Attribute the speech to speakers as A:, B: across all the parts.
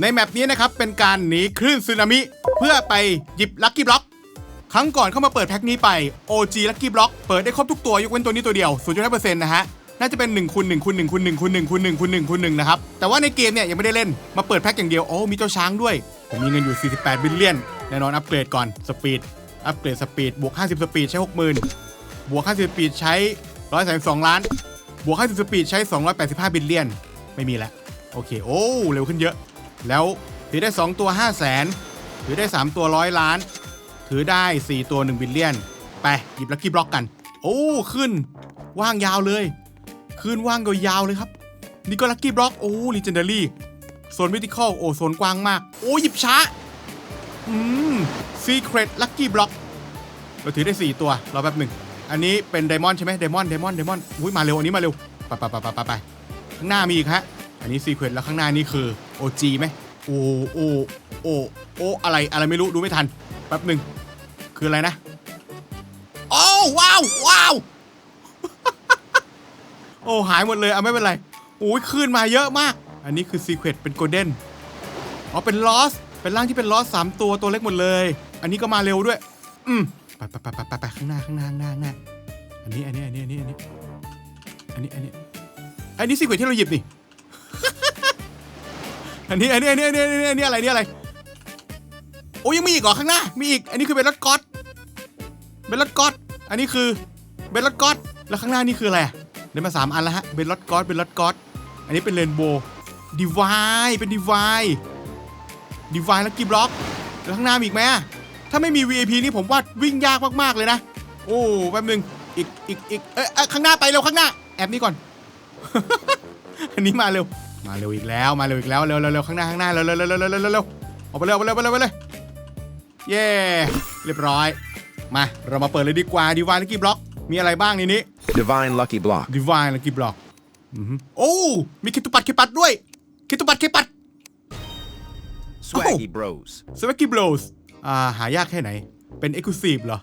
A: ในแมปนี้นะครับเป็นการหนีคลื่นสึนามิ เพื่อไปหยิบลัคกี้บล็อกครั้งก่อนเข้ามาเปิดแพ็คนี้ไป OG Lucky Block เปิดได้ครบทุกตัวยกเว้นตัวนี้ตัวเดียว 0.5%นะฮะ น่าจะเป็น1คูณ1คูณ1คูณ1คูณ1คูณ1คูณ1คูณ1นะครับ แต่ว่าในเกมเนี่ยยังไม่ได้เล่น มาเปิดแพ็คอย่างเดียว โอ้ มีเจ้าช้างด้วย ผมมีเงินอยู่ 48 บิลเลียน แน่นอนอัปเกรดก่อน สปีด อัปเกรดสปีด บวก 50 สปีดใช้ 60,000 บวก 50 สปีดใช้ 132 ล้าน บวก 50 สปีดใช้ 285 บิลเลียน ไม่มีแล้ว โอเค โอ้ เร็วขึ้นเยอะ แล้วถือได้ 2 ตัว 5 0 0 0 0 0ถือได้ 3 ตัวร้อยล้าน ถือได้ 4 ตัว1บิลเลียน ไป หยิบลัคกี้บล็อกกัน โอ้ ขึ้น ว่างยาวเลย ขึ้นว่างยาวเลยครับ นี่ก็ลัคกี้บล็อก โอ้ลีเจนเดารี่โซนวิติคอลโอ้โซนกว้างมาก โอ้หยิบช้า อืมซีเครตลัคกี้บล็อกเราถือได้ 4 ตัว รอแป๊บหนึ่ง อันนี้เป็นไดมอนใช่ไหมไดมอนไดมอนไดมอนอุ้ยมาเร็ว อันนี้มาเร็ว ไปไปไปไปไปข้างหน้ามีอีกฮะ อันนี้ซีเครตแล้วข้างหน้านี่คือ OG ไหมโอโอโอโออะไรอะไรไม่รู้ดูไม่ทันแป๊บหนึ่งคืออะไรนะโอ้ว้าวว้าวโอ้หายหมดเลยเอาไม่เป็นไรโอ้ยขึ้นมาเยอะมาก อันนี้คือซีเครตเป็นโกลเด้นอ๋อเป็นลอสเป็นร่างที่เป็นลอสสามตัวตัวเล็กหมดเลย อันนี้ก็มาเร็วด้วย อืมไปไปไปไปไปข้างหน้าข้างหน้าข้างหน้าหน้าอันนี้อันนี้อันนี้อันนี้อันนี้อันนี้อันนี้อันนี้ซีเครตที่เราหยิบนี่ อันนี้อันนี้อันนี้อันนี้อันนี้อันนี้อะไรนี่อะไรโอ้ยังมีอีกเหรอข้างหน้ามีอีกอันนี้คือเบลลอดก็อตเบลลอดก็อตอันนี้คือเบลลอดก็อตแล้วข้างหน้านี่คืออะไรอะได้มาสามอันแล้วฮะเบลลอดก็อตเบลลอดก็อตอันนี้เป็นเรนโบว์ดีวายเป็นดีวายดีวายแล้วกีบล็อกแล้วข้างหน้ามีอีกไหมถ้าไม่มี VIP นี่ผมว่าวิ่งยากมากๆเลยนะ โอ้แป๊บนึงอีกอีกอีกเอ้ยเอ้ยข้างหน้าไปเร็วข้างหน้า แอบนี่ก่อน อันนี้มาเร็ว มาเร็วอีกแล้วมาเร็วอีกแล้วเร็วเร็วเร็วข้างหน้าข้างหน้าเร็วเร็วเร็วเร็วเร็วเร็วออกไปเร็วไปเร็วไปเร็วไปเลยเย่เรียบร้อย มาเรามาเปิดเลยดีกว่า divine lucky block มีอะไรบ้างในนี้
B: Divine Lucky Block
A: Divine Lucky Block โอ้มีคิตุปัดคิปัดด้วยคิตุปัดคิปัด
B: Swaggy Bros
A: Swaggy Bros อ่าหายากแค่ไหนเป็น Exclusive เหรอ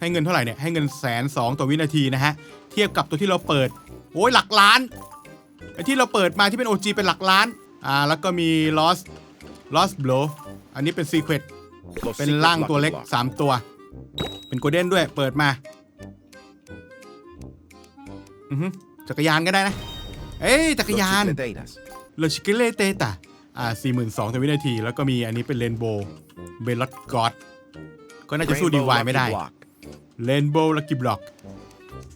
A: ให้เงินเท่าไหร่เนี่ยให้เงินแสนสองต่อวินาทีนะฮะเทียบกับตัวที่เราเปิดโอ้ยหลักล้าน ที่เราเปิดมาที่เป็น OG เป็นหลักล้าน อ่า แล้วก็มี Lost Lost Blow อันนี้เป็น Secret
B: Los
A: เป็น
B: Secret
A: ร่างตัว
B: Lucky
A: เล็ก
B: Block.
A: 3ตัว เป็นโกลเด้นด้วย เปิดมา อือฮึจักรยานก็ได้นะ เอ้ย จักร
B: Los
A: ยาน
B: Chicleteras.
A: เลชิเกเลเตตาอ่าสี่หมื่นสองต่อวินาที แล้วก็มีอันนี้เป็นเรนโบว์เบลลอดกอดก็น่าจะสู้
B: Rainbow
A: ดีวาย
B: Lucky
A: ไม่ได้
B: Block.
A: เรนโบว์ลักกี้บล็อก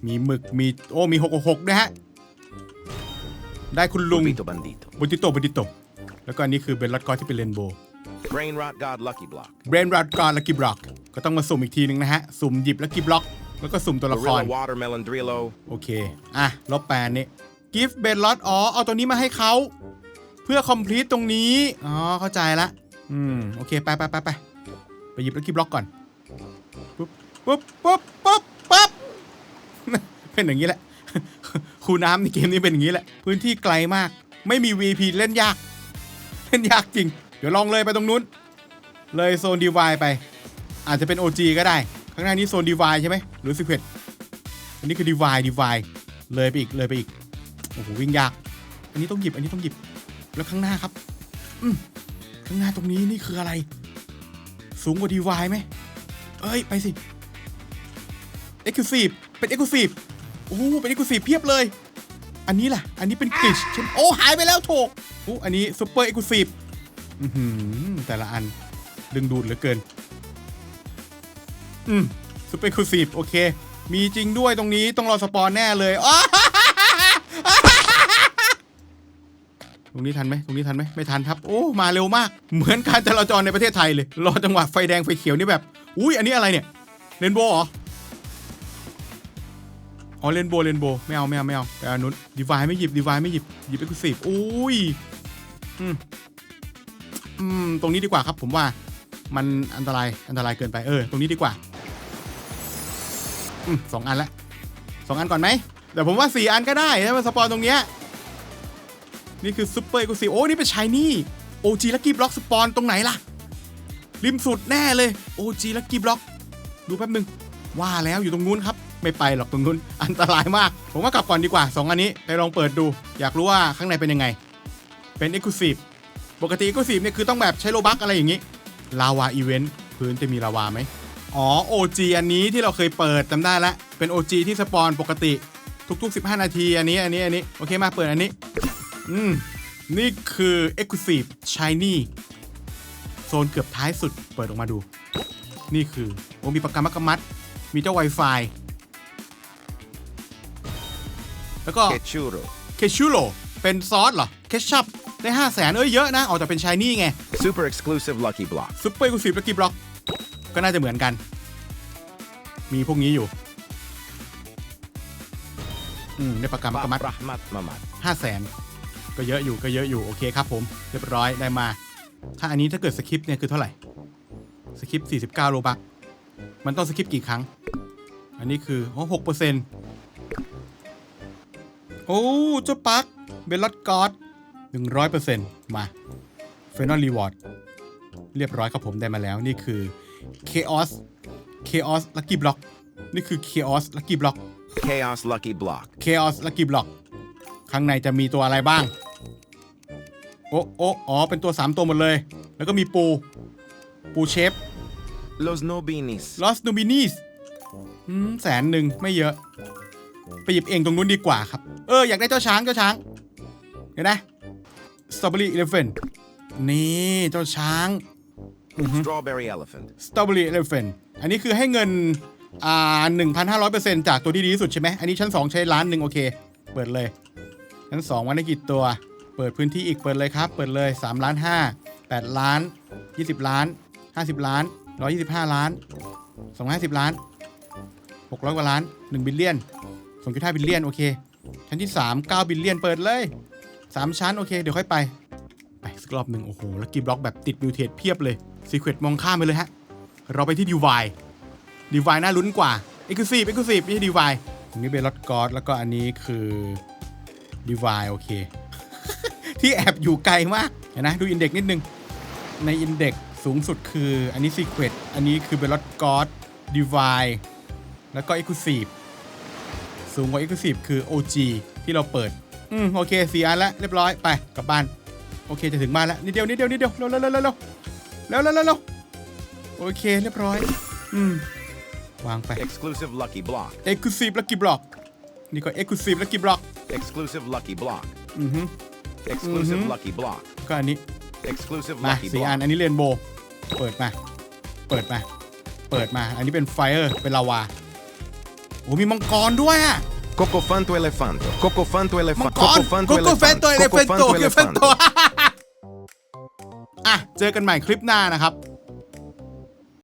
A: มีหมึก มี โอ้ มีหกหกด้วยฮะ ได้คุณลุง
B: Pupito Bandito.
A: บุติโตบุติโต แล้วก็อันนี้คือเบลลอดกอดที่เป็นเรนโบว์
B: Brain Rot God Lucky Block.
A: เบรนรัดกอดลักกี้บล็อก ก็ต้องมาสุ่มอีกทีนึงนะฮะ สุ่มหยิบลักกี้บล็อก แล้วก็สุ่มตัวละคร
B: Gorilla Watermelon Drillo.
A: โอเค อะ ลบแปดนี่กิฟต์เบนลอตอ๋อ เอาตัวนี้มาให้เขา เพื่อคอมพลีทตรงนี้ อ๋อ เข้าใจละ อืม โอเค ไปไปไปไปไปหยิบลักกี้บล็อกก่อน ปุ๊บ ปุ๊บ ปุ๊บ ปุ๊บ ปุ๊บ เป็นอย่างนี้แหละ คูน้ำในเกมนี้เป็นอย่างนี้แหละ พื้นที่ไกลมาก ไม่มี VP เล่นยาก เล่นยากจริง เดี๋ยวลองเลยไปตรงนู้น เลยโซนดีวายไป อาจจะเป็น OG ก็ได้ ข้างหน้านี้โซนดีวายใช่ไหมหรือสิเ e ตอันนี้คือ divide divide เลยไปอีกเลยไปอีกโอ้โหวิ่งยาก อันนี้ต้องหยิบอันนี้ต้องหยิบ แล้วข้างหน้าครับ อืมข้างหน้าตรงนี้นี่คืออะไร สูงกว่า divide ไหมเอ้ยไปสิ exclusive เป็น exclusive โอ้ โหเป็น exclusive เพียบเลย อันนี้ล่ะ อันนี้เป็นกริชใช่ไหมโอ้หายไปแล้วโถโอ้อันนี้ super exclusive อือหือแต่ละอันดึงดูดเหลือเกิน อืม super exclusive โอเค มีจริงด้วยตรงนี้ต้องรอสปอนแน่เลยอ้าตรงนี้ทันไหมตรงนี้ทันไหมไม่ทันครับ โอ้ มาเร็วมาก เหมือนการจราจรในประเทศไทยเลย รอจังหวะไฟแดงไฟเขียวนี่แบบ อุ้ยอันนี้อะไรเนี่ยเรนโบว์เหรอ อ๋อเรนโบว์เรนโบว์ไม่เอาไม่เอาไม่เอาแต่อนนู้นดีวายไม่หยิบดีวายไม่หยิบหยิบเอ็กซ์คลูซีฟอุ้ยอืมอืมตรงนี้ดีกว่าครับผมว่ามันอันตรายอันตรายเกินไปเออ ตรงนี้ดีกว่าอืมสองอันละสองอันก่อนไหมแต่ผมว่าสี่อันก็ได้ถ้ามันสปอนตรงเนี้ยนี่คือซุปเปอร์เอ็กซ์คลูซีฟโอ้นี่เป็นชายนี่โอจีลักกี้บล็อกสปอนตรงไหนล่ะ ริมสุดแน่เลยโอจีลักกี้บล็อกดูแป๊บนึงว่าแล้วอยู่ตรงนู้นครับ ไม่ไปหรอกตรงนู้นอันตรายมาก ผมว่ากลับก่อนดีกว่า 2 อันนี้ไปลองเปิดดู อยากรู้ว่าข้างในเป็นยังไง เป็น Exclusive ปปกติก็สีเนี่ยคือต้องแบบใช้โลบักอะไรอย่างงี้ลาวาอีเวนต์พื้นจะมีลาวาไหมอ๋อ OG อันนี้ที่เราเคยเปิดจำได้ละเป็น OG ที่สปอนปกติทุกๆ 15 นาที อันนี้อันนี้อันนี้โอเคมาเปิดอันนี้ อืม นี่คือ Exclusive Shiny โซนเกือบท้ายสุดเปิดออกมาดู นี่คือ โอมีปากกามักมัด มีเจ้า Wi-Fi แล้วก็
B: Kechuro.
A: เคชูโ o เป็นซอสเหรอเคชัพได้ 5 0 0แสนเอ้ยเยอะนะ ออกจากเป็นชายนี่ไง
B: Super exclusive Lucky Block.
A: ซุปเปอร์กูสีบลักกี้บล็อกก็น่าจะเหมือนกัน มีพวกนี้อยู่ อืมได้ประกันมักกะมัด
B: Rahmat Mamad.
A: ห้าแสนก็เยอะอยู่ก็เยอะอยู่ โอเคครับผม เรียบร้อยได้มา ถ้าอันนี้ถ้าเกิดสคริปต์เนี่ยคือเท่าไหร่ สคริปต์49โลบักมันต้องสคริปต์กี่ครั้ง อันนี้คือโอ้หกเปอร์เซ็นต์ โอ้เจ้าปักเบลลอดกอดหนึ่งร้อยเปอร์เซ็นต์มาเฟนอลรีวอร์ดเรียบร้อยครับผมได้มาแล้วนี่คือ Chaos Chaos Lucky Block นี่คือ Chaos Lucky Block
B: Chaos Lucky Block.
A: Chaos Lucky Block ข้างในจะมีตัวอะไรบ้าง โอ้โอ้อ๋อ เป็นตัว 3 ตัวหมดเลย แล้วก็มีปู ปูเชฟ
B: Los Nobinis.
A: Lost Numinis อืมแสนหนึ่งไม่เยอะ ไปหยิบเองตรงนู้นดีกว่าครับ เอออยากได้เจ้าช้างเจ้าช้างเห็นไหม Strawberry Elephant นี่เจ้าช้าง
B: Strawberry Elephant.
A: Strawberry Elephant อันนี้คือให้เงิน อ่า1,500%จากตัวที่ดีที่สุดใช่ไหม อันนี้ชั้น2ใช้ล้านหนึ่งโอเค เปิดเลย ชั้น2วันได้กี่ตัว เปิดพื้นที่อีกเปิดเลยครับ เปิดเลย3ล้าน5 8ล้าน20ล้าน50ล้าน125ล้าน250ล้าน600กว่าล้าน1บิลเลียน 2.5บิลเลียนโอเค ชั้นที่ 3 9 บิลเลียนเปิดเลย 3 ชั้นโอเค เดี๋ยวค่อยไป ไปสักรอบหนึ่งโอ้โห แล้วกีบล็อกแบบติดมิวเทสเพียบเลยซีเควตมองข้ามไปเลยฮะ เราไปที่ดีวายดีวายน่าลุ้นกว่าเอ็กซ์คูซีฟเอ็กซ์คูซีฟไม่ใช่ดีวายอันนี้เป็นลอตกอดแล้วก็อันนี้คือดีวายโอเค ที่แอบอยู่ไกลมากเห็นนะดูอินเด็กนิดนึง ในอินเด็กสูงสุดคืออันนี้ซีเควตอันนี้คือเป็นลอตกอดดีวายแล้วก็เอ็กซ์คูซีฟ สูงกว่าเอ็กซ์คลูซีฟคือ OG ที่เราเปิด อืม โอเคสี่อันแล้วเรียบร้อยไปกลับบ้าน โอเคจะถึงบ้านแล้วนิดเดียวนิดเดียวนิดเดียวเร็วเร็วเร็วเร็วเร็วเร็วเร็วเร็วเร็วโอเคเรียบร้อย อืม วางไป
B: Exclusive Lucky Block.
A: Exclusive Lucky Block นี่ก็ Exclusive Lucky Block
B: Exclusive Lucky Block.
A: อือฮึ
B: Exclusive
A: Mhm.
B: Lucky Block.
A: ก็อันนี้
B: Exclusive
A: มา
B: Lucky
A: สี่อัน
B: Block.
A: อันนี้เรนโบว์เปิดมา เปิดมา เปิดมา อันนี้เป็นไฟเออร์เป็นลาวา โอ้มีมังกรด้วยอะ
B: Cocofanto Elefanto. Cocofanto
A: มัง
B: Elefanto.
A: กรโกโก้แฟนตัวเอเลเฟนโต
B: Cocofanto
A: เอเลเฟนโต
B: Elefanto.
A: อะ เจอกันใหม่คลิปหน้านะครับ